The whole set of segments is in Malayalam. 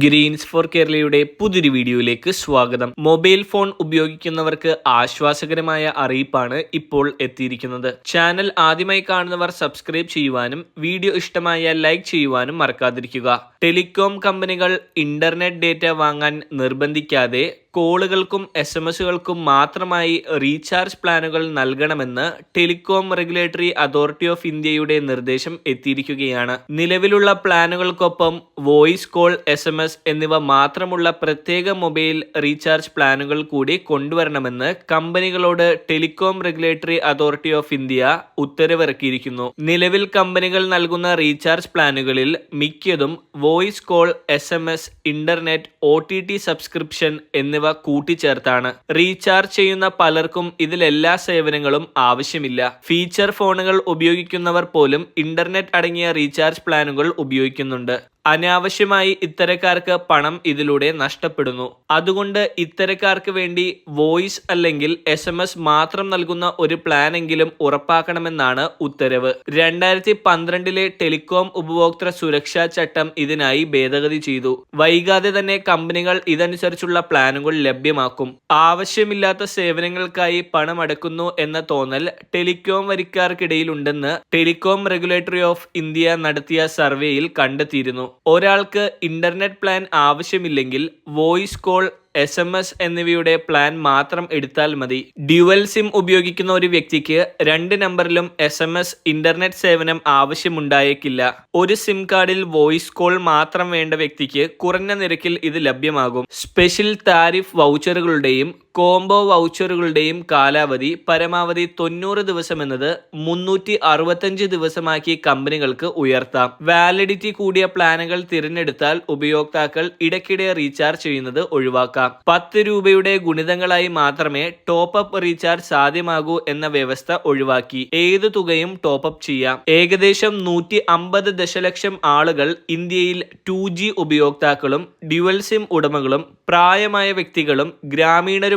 ഗ്രീൻസ് ഫോർ കേരളയുടെ പുതിയൊരു വീഡിയോയിലേക്ക് സ്വാഗതം. മൊബൈൽ ഫോൺ ഉപയോഗിക്കുന്നവർക്ക് ആശ്വാസകരമായ അറിയിപ്പാണ് ഇപ്പോൾ എത്തിയിരിക്കുന്നത്. ചാനൽ ആദ്യമായി കാണുന്നവർ സബ്സ്ക്രൈബ് ചെയ്യുവാനും വീഡിയോ ഇഷ്ടമായ ലൈക്ക് ചെയ്യുവാനും മറക്കാതിരിക്കുക. ടെലികോം കമ്പനികൾ ഇന്റർനെറ്റ് ഡേറ്റ വാങ്ങാൻ നിർബന്ധിക്കാതെ കോളുകൾക്കും എസ് എം എസുകൾക്കും മാത്രമായി റീചാർജ് പ്ലാനുകൾ നൽകണമെന്ന് ടെലികോം റെഗുലേറ്ററി അതോറിറ്റി ഓഫ് ഇന്ത്യയുടെ നിർദ്ദേശം എത്തിയിരിക്കുകയാണ്. നിലവിലുള്ള പ്ലാനുകൾക്കൊപ്പം voice call S M S എന്നിവ മാത്രമുള്ള പ്രത്യേക മൊബൈൽ റീചാർജ് പ്ലാനുകൾ കൂടി കൊണ്ടുവരണമെന്ന് കമ്പനികളോട് telecom regulatory authority of India ഉത്തരവിറക്കിയിരിക്കുന്നു. നിലവിൽ കമ്പനികൾ നൽകുന്ന റീചാർജ് പ്ലാനുകളിൽ മിക്കതും call S M S internet O T T subscription എന്നിവ കൂട്ടിച്ചേർത്താണ്. റീചാർജ് ചെയ്യുന്ന പലർക്കും ഇതിലെല്ലാ സേവനങ്ങളും ആവശ്യമില്ല. ഫീച്ചർ ഫോണുകൾ ഉപയോഗിക്കുന്നവർ പോലും ഇന്റർനെറ്റ് അടങ്ങിയ റീചാർജ് പ്ലാനുകൾ ഉപയോഗിക്കുന്നുണ്ട്. അനാവശ്യമായി ഇത്തരക്കാർക്ക് പണം ഇതിലൂടെ നഷ്ടപ്പെടുന്നു. അതുകൊണ്ട് ഇത്തരക്കാർക്ക് വേണ്ടി വോയിസ് അല്ലെങ്കിൽ എസ് മാത്രം നൽകുന്ന ഒരു പ്ലാൻ എങ്കിലും ഉറപ്പാക്കണമെന്നാണ് ഉത്തരവ്. രണ്ടായിരത്തി പന്ത്രണ്ടിലെ ടെലികോം ഉപഭോക്തൃ സുരക്ഷാ ചട്ടം ഇതിനായി ഭേദഗതി ചെയ്തു. വൈകാതെ തന്നെ കമ്പനികൾ ഇതനുസരിച്ചുള്ള പ്ലാനുകൾ ലഭ്യമാക്കും. ആവശ്യമില്ലാത്ത സേവനങ്ങൾക്കായി പണം അടക്കുന്നു എന്ന തോന്നൽ ടെലികോം വരിക്കാർക്കിടയിലുണ്ടെന്ന് ടെലികോം റെഗുലേറ്ററി ഓഫ് ഇന്ത്യ നടത്തിയ സർവേയിൽ കണ്ടെത്തിയിരുന്നു. ഒരാൾക്ക് internet plan ആവശ്യമില്ലെങ്കിൽ voice call S M S എന്നിവയുടെ പ്ലാൻ മാത്രം എടുത്താൽ മതി. ഡ്യുവൽ സിം ഉപയോഗിക്കുന്ന ഒരു വ്യക്തിക്ക് രണ്ട് നമ്പറിലും എസ് എം എസ് ഇന്റർനെറ്റ് സേവനം ആവശ്യമുണ്ടായേക്കില്ല. ഒരു സിം കാർഡിൽ വോയിസ് കോൾ മാത്രം വേണ്ട വ്യക്തിക്ക് കുറഞ്ഞ നിരക്കിൽ ഇത് ലഭ്യമാകും. സ്പെഷ്യൽ താരിഫ് വൗച്ചറുകളുടെയും കോംബോ വൗച്ചറുകളുടെയും കാലാവധി പരമാവധി തൊണ്ണൂറ് ദിവസം എന്നത് മുന്നൂറ്റി അറുപത്തഞ്ച് ദിവസമാക്കി കമ്പനികൾക്ക് ഉയർത്താം. വാലിഡിറ്റി കൂടിയ പ്ലാനുകൾ തിരഞ്ഞെടുത്താൽ ഉപയോക്താക്കൾ ഇടയ്ക്കിടെ റീചാർജ് ചെയ്യുന്നത് ഒഴിവാക്കാം. പത്ത് രൂപയുടെ ഗുണിതങ്ങളായി മാത്രമേ ടോപ്പ് അപ്പ് റീചാർജ് സാധ്യമാകൂ എന്ന വ്യവസ്ഥ ഒഴിവാക്കി. ഏത് തുകയും ടോപ്പ് അപ്പ് ചെയ്യാം. ഏകദേശം നൂറ്റി അമ്പത് ദശലക്ഷം ആളുകൾ ഇന്ത്യയിൽ ടു ജി ഉപയോക്താക്കളും ഡ്യുവൽ സിം ഉടമകളും പ്രായമായ വ്യക്തികളും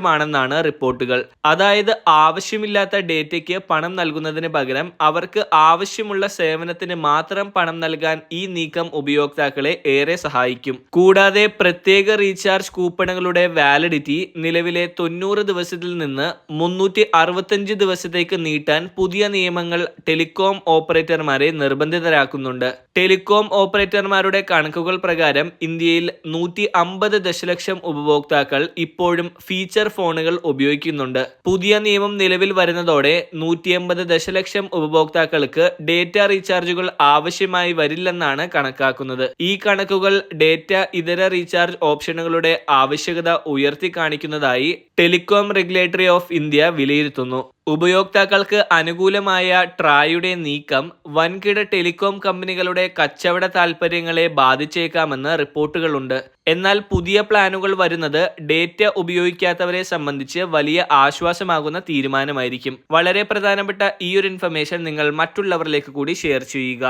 ഗ്രാമീണരുമാണെന്നാണ് റിപ്പോർട്ടുകൾ. അതായത് ആവശ്യമില്ലാത്ത ഡേറ്റയ്ക്ക് പണം നൽകുന്നതിന് പകരം അവർക്ക് ആവശ്യമുള്ള സേവനത്തിന് മാത്രം പണം നൽകാൻ ഈ നീക്കം ഉപയോക്താക്കളെ ഏറെ സഹായിക്കും. കൂടാതെ പ്രത്യേക റീചാർജ് കൂപ്പണുകളുടെ വാലിഡിറ്റി നിലവിലെ തൊണ്ണൂറ് ദിവസത്തിൽ നിന്ന് മുന്നൂറ്റി അറുപത്തഞ്ച് ദിവസത്തേക്ക് നീട്ടാൻ പുതിയ നിയമങ്ങൾ ടെലികോം ഓപ്പറേറ്റർമാരെ നിർബന്ധിതരാക്കുന്നുണ്ട്. ടെലികോം ഓപ്പറേറ്റർമാരുടെ കണക്കുകൾ പ്രകാരം ഇന്ത്യയിൽ നൂറ്റി അമ്പത് ദശലക്ഷം ഉപഭോക്താക്കൾ ഇപ്പോഴും ഫീച്ചർ ഫോണുകൾ ഉപയോഗിക്കുന്നുണ്ട്. പുതിയ നിയമം നിലവിൽ വരുന്നതോടെ നൂറ്റി എൺപത് ദശലക്ഷം ഉപഭോക്താക്കൾക്ക് ഡേറ്റ റീചാർജുകൾ ആവശ്യമായി വരില്ലെന്നാണ് കണക്കാക്കുന്നത്. ഈ കണക്കുകൾ ഡേറ്റ ഇതര റീചാർജ് ഓപ്ഷനുകളുടെ ആവശ്യകത ഉയർത്തി കാണിക്കുന്നതായി ടെലികോം റെഗുലേറ്ററി ഓഫ് ഇന്ത്യ വിലയിരുത്തുന്നു. ഉപയോക്താക്കൾക്ക് അനുകൂലമായ ട്രായുടെ നീക്കം വൻകിട ടെലികോം കമ്പനികളുടെ കച്ചവട താൽപ്പര്യങ്ങളെ ബാധിച്ചേക്കാമെന്ന് റിപ്പോർട്ടുകളുണ്ട്. എന്നാൽ പുതിയ പ്ലാനുകൾ വരുന്നത് ഡേറ്റ ഉപയോഗിക്കാത്തവരെ സംബന്ധിച്ച് വലിയ ആശ്വാസമാകുന്ന തീരുമാനമായിരിക്കും. വളരെ പ്രധാനപ്പെട്ട ഈ ഒരു ഇൻഫർമേഷൻ നിങ്ങൾ മറ്റുള്ളവരിലേക്ക് കൂടി ഷെയർ ചെയ്യുക.